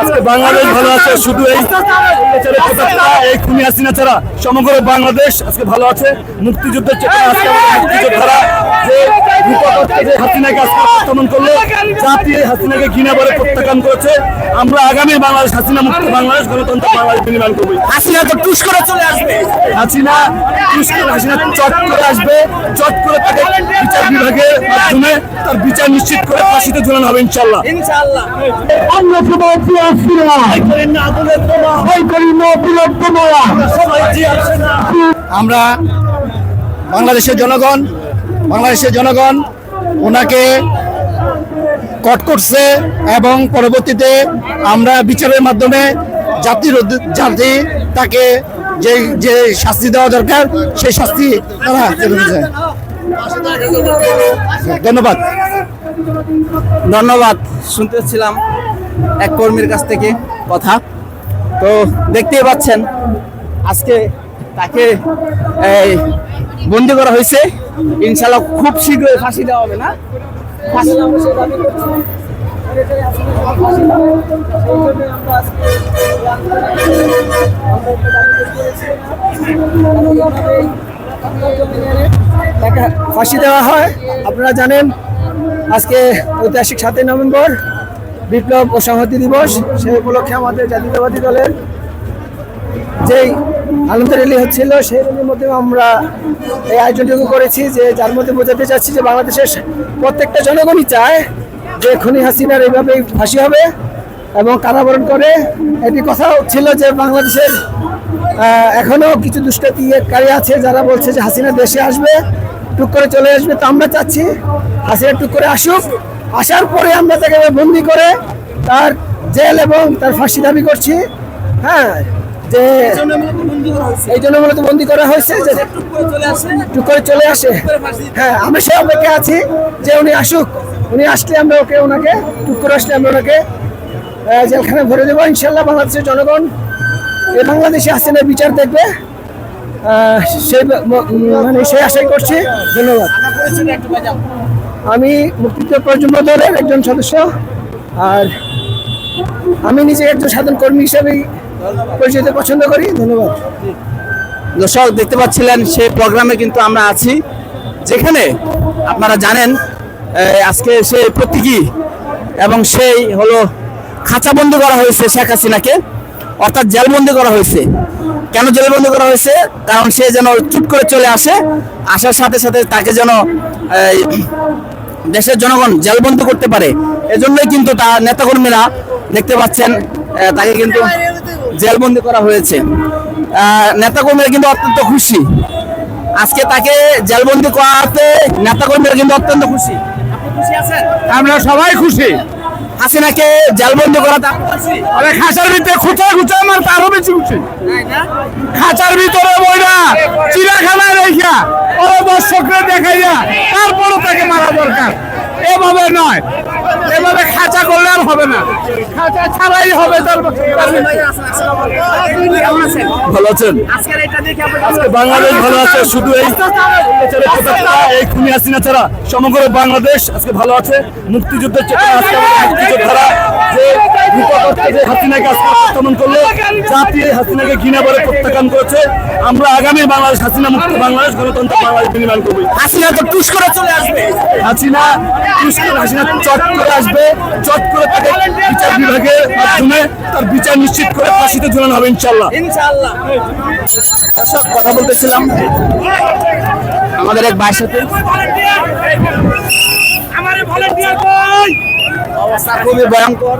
আজকে বাংলাদেশ ভালো আছে শুধু এই এই খুনি হাসিনা ছাড়া সমগ্র বাংলাদেশ আজকে ভালো আছে মুক্তিযুদ্ধের চেতনা আজকে মুক্তিযোদ্ধারা যে যে হাসিনাকে আজকে প্রত্যাখ্যান করল জাতি হাসিনাকে ঘৃণা করে প্রত্যাখ্যান করেছে। আমরা আগামী বাংলাদেশ হাসিনা মুক্ত বাংলাদেশ গণতন্ত্র বাংলাদেশ করব। হাসিনা তো টুস করে চলে আসবে। হাসিনা হাসিনা চট করে আসবে। চট করে তাকে বিচার বিভাগের মাধ্যমে তার বিচার নিশ্চিত করে ফাঁসিতে ঝুলানো হবে ইনশাল্লাহ আমরা বাংলাদেশের জনগণ বাংলাদেশের জনগণ ওনাকে কট করছে এবং পরবর্তীতে আমরা বিচারের মাধ্যমে জাতির জাতি তাকে যে যে শাস্তি দেওয়া দরকার সেই শাস্তি তারা। ধন্যবাদ। ধন্যবাদ শুনতেছিলাম। এক কর্মীর কাছ থেকে কথা। তো দেখতেই পাচ্ছেন, আজকে তাকে, এই, বন্দি করা হয়েছে। ইনশাল্লাহ খুব শীঘ্রই ফাঁসি দেওয়া হবে না। ফাঁসি ফাঁসি দেওয়া হয়। আপনারা জানেন, আজকে ঐতিহাসিক সাতই নভেম্বর। বিপ্লব ও সংহতি দিবস সেই উপলক্ষে আমাদের জাতীয়তাবাদী দলের যেই আনন্দ র্যালি হচ্ছিল সেই র্যালির মধ্যে আমরা এই আয়োজনটুকু করেছি যে যার মধ্যে বোঝাতে চাচ্ছি যে বাংলাদেশের প্রত্যেকটা জনগণই চায় যে খনি হাসিনার এইভাবেই ফাঁসি হবে এবং কারাবরণ করে। এটি কথা ছিল যে বাংলাদেশের আহ, এখনও কিছু দুষ্কৃতিকারী আছে যারা বলছে যে হাসিনা দেশে আসবে টুক করে চলে আসবে। তো আমরা চাচ্ছি হাসিনা টুক করে আসুক। আসার পরে আমরা তাকে বন্দি করে তার জেল এবং তার ফাঁসি দাবি করছি। হ্যাঁ যে এই জন্য মূলত বন্দি করা হয়েছে যে টুক করে চলে আসে। হ্যাঁ আমি সে অপেক্ষা আছি যে উনি আসুক। উনি আসলে আমরা ওকে ওনাকে টুক করে আসলে আমরা ওনাকে আহ, জেলখানায় ভরে দেবো। ইনশাল্লাহ বাংলাদেশের জনগণ এই বাংলাদেশে আসছে না বিচার দেখবে। সেই মানে সেই আশাই করছি। ধন্যবাদ। আমি মুক্তিযুদ্ধ প্রজন্ম দলের একজন সদস্য, আর আমি নিজে একজন সাধারণ কর্মী হিসেবেই পরিচিত পছন্দ করি। ধন্যবাদ। দর্শক, দেখতে পাচ্ছিলেন সেই প্রোগ্রামে কিন্তু আমরা আছি, যেখানে আপনারা জানেন আজকে সেই প্রতীকী এবং সেই হলো খাঁচাবন্দি করা হয়েছে শেখ হাসিনাকে, অর্থাৎ জেলবন্দি করা হয়েছে। কেন জেলবন্দি করা হয়েছে? কারণ সে যেন চুপ করে চলে আসে, আসার সাথে সাথে তাকে যেন দেশের জনগণ জেলবন্দি করতে পারে। এজন্যই কিন্তু তার নেতাকর্মীরা দেখতে পাচ্ছেন তাকে কিন্তু জেলবন্দি করা হয়েছে। নেতাকর্মীরা কিন্তু অত্যন্ত খুশি। আজকে তাকে জেলবন্দি করাতে নেতাকর্মীরা কিন্তু অত্যন্ত খুশি। আমরা সবাই খুশি। হাসিনাকে জেলবন্দি করা? আরে খাঁচার ভিতরে খুঁচায় খুঁচায় আমার তারও বেশি উঠছে। খাঁচার ভিতরে বইরা চিড়াখানায় রেখা। ওরা দর্শকরা দেখাইয়া তারপরও তাকে মারা দরকার। এভাবে নয়। এভাবে খাঁচা করলে আর হবে না। খাঁচা ছাড়াই হবে ভালো আছেন? আজকে বাংলাদেশ ভালো আছে শুধু এই এই খুনি হাসিনা ছাড়া সমগ্র বাংলাদেশ আজকে ভালো আছে। মুক্তিযুদ্ধের চেতনা আজকে আমাদের মুক্তিযোদ্ধারা যে হাসিনাকে আজকে প্রত্যাখ্যান করল জাতি হাসিনাকে ঘৃণা করে প্রত্যাখ্যান করেছে। আমরা আগামী বাংলাদেশ হাসিনা মুক্ত বাংলাদেশ গণতন্ত্র বাংলাদেশ বিনির্মাণ করব। হাসিনা তো টুস করে চলে আসবে। হাসিনা হাসিনা চট করে আসবে চট করে তাকে বিচার বিভাগের মাধ্যমে তার বিচার নিশ্চিত করে ফাঁসিতে ঝুলানো হবে ইনশাল্লাহ ইনশাআল্লাহ। দর্শক কথা বলতেছিলাম আমাদের এক ভাইয়ের সাথে। অবস্থা খুবই ভয়ঙ্কর।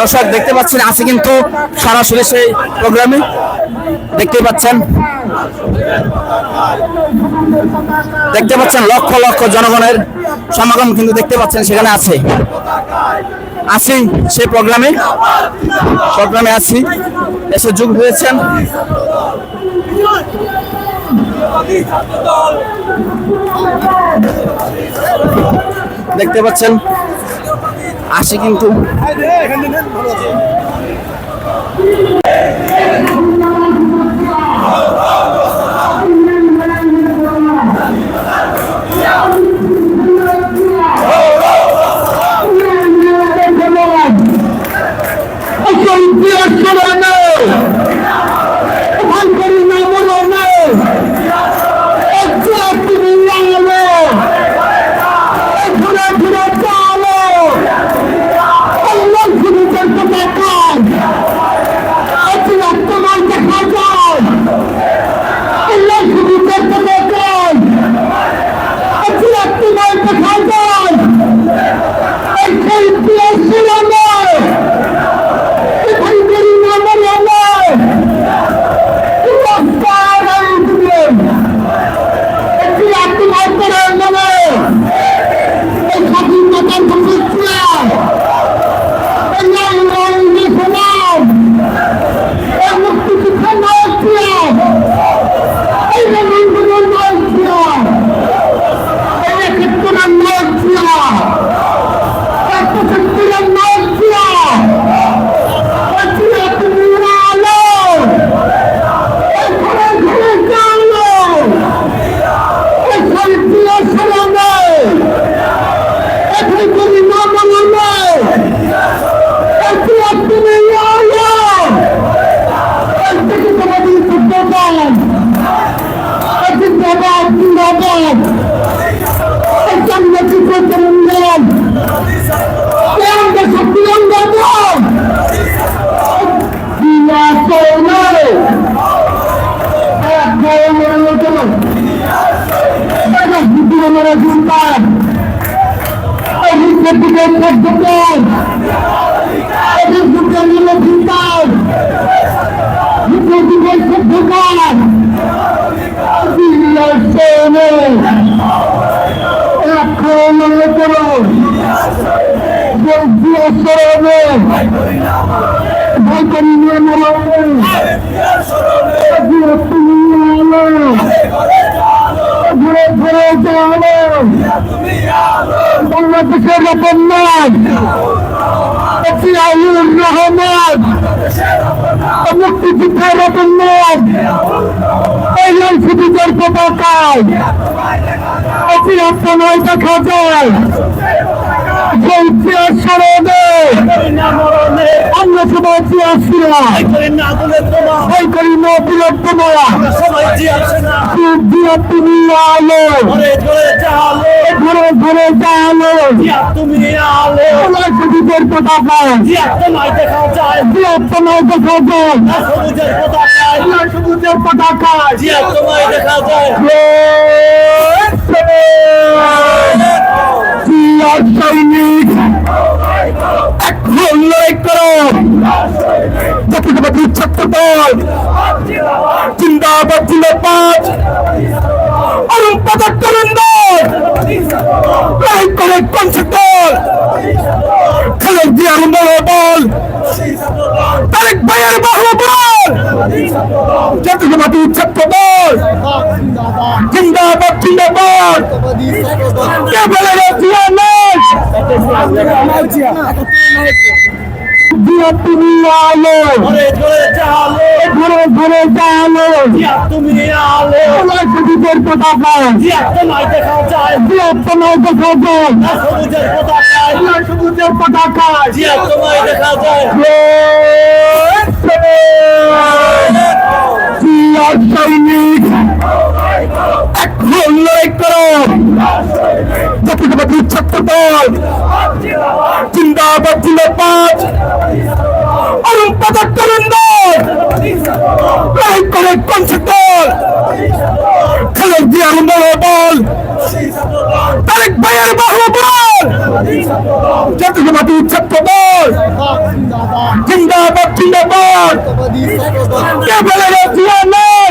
দর্শক, দেখতে পাচ্ছেন, আছে কিন্তু সরাসরি সেই প্রোগ্রামে। দেখতে পাচ্ছেন। দেখতে পাচ্ছেন লক্ষ লক্ষ জনগণের সমাগম কিন্তু দেখতে পাচ্ছেন, সেখানে আছে। আছি সেই প্রোগ্রামে। প্রোগ্রামে আছি। এসে যোগ হয়েছেন। দেখতে পাচ্ছেন, আসি কিন্তু। করে জিতলাম অভিজ্ঞের দিকে থাকবেন অভিজ্ঞের নিয়ে জিতলাম দিকে থাকবেন আক্রমণ করুন ভয় করি নিয়ে মরণ বাংলাদেশের রহমান জিয়াউর রহমান মুক্তিযুদ্ধের রহমান এই লাইফিদের পতাকায় অতি আত্মনয় দেখা যায়। যে ইতিহাস স্মরণে আমরা সবাই ইতিহাস ছিলাম ভয় করি না বৃহত্তম জিয়া তুমি আলো। ঘরে ঘরে জালো তুমি পতাকায় জিয়া তোমায় দেখা যায়। বৃহত্তম দেখা যায়। সবুজের পতাকায় জাতীয়তাবাদী ছাত্র দল জিন্দাবাদ জিন্দাবাদ। অরুণ পদক তরুণ দল লড়াই করে কনসেপ্ট দল খালেদ জিয়ার মনোবল তারেক ভাইয়ের বাহুবল জাতীয়তাবাদী ছাত্র দল জিন্দাবাদ জিন্দাবাদ। কে বলে জিয়া নাই? জিয়া তুমি আলো ঘরে ঘরে জালো ঘরে জিয়া তুমি আলো সবুজের পতাকা জিয়া তোমায় দেখা যায় বৃহত্তম দেখা যায় সবুজের পতাকায় সবুজের পতাকা জিয়া তোমায় দেখা যায় জিন্দাবাদ জিন্দাবাদ। কনসেপ্ট দল খালেদ জিয়ার মনোবল তারেক ভাইয়ের বাহুবল জাতীয়তাবাদী ছাত্র দল জিন্দাবাদ জিন্দাবাদ কে বলে জিয়া নাই